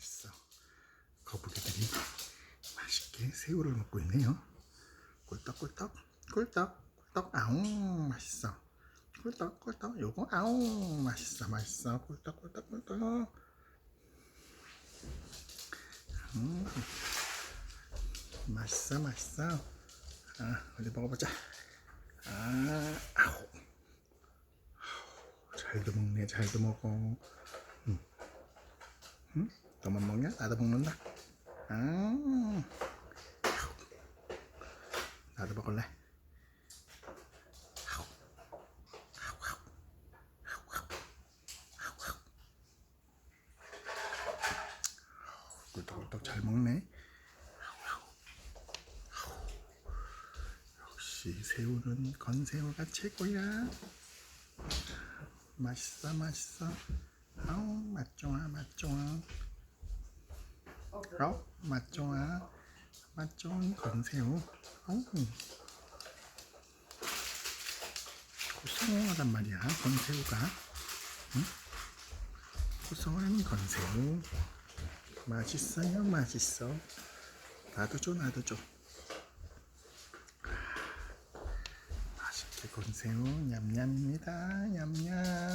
맛있어. 거북이들이 맛있게 새우를 먹고 있네요. 꿀떡꿀떡, 꿀떡, 꿀떡, 아웅, 맛있어. 꿀떡, 꿀떡, 요거, 아웅, 맛있어, 맛있어. 꿀떡, 꿀떡, 꿀떡. 음, 맛있어, 맛있어. 아, 어디 먹어보자. 아, 아우. 잘도 먹네, 잘도 먹어. 응. 응? 너만 먹냐? 나도 먹는다. 아, 나도 먹을래. 꿀떡꿀떡 잘 먹네. 역시 새우는 건새우가 최고야. 맛있어, 맛있어. 아우, 맛 좋아, 맛 좋아. 어, 맛 좋아. 맛 좋은 건새우. 아우. 고소하단 말이야, 건새우가. 응? 고소한 건새우. 맛있어요, 맛있어. 나도 줘, 나도 줘. 맛있게 건새우 냠냠입니다. 냠냠.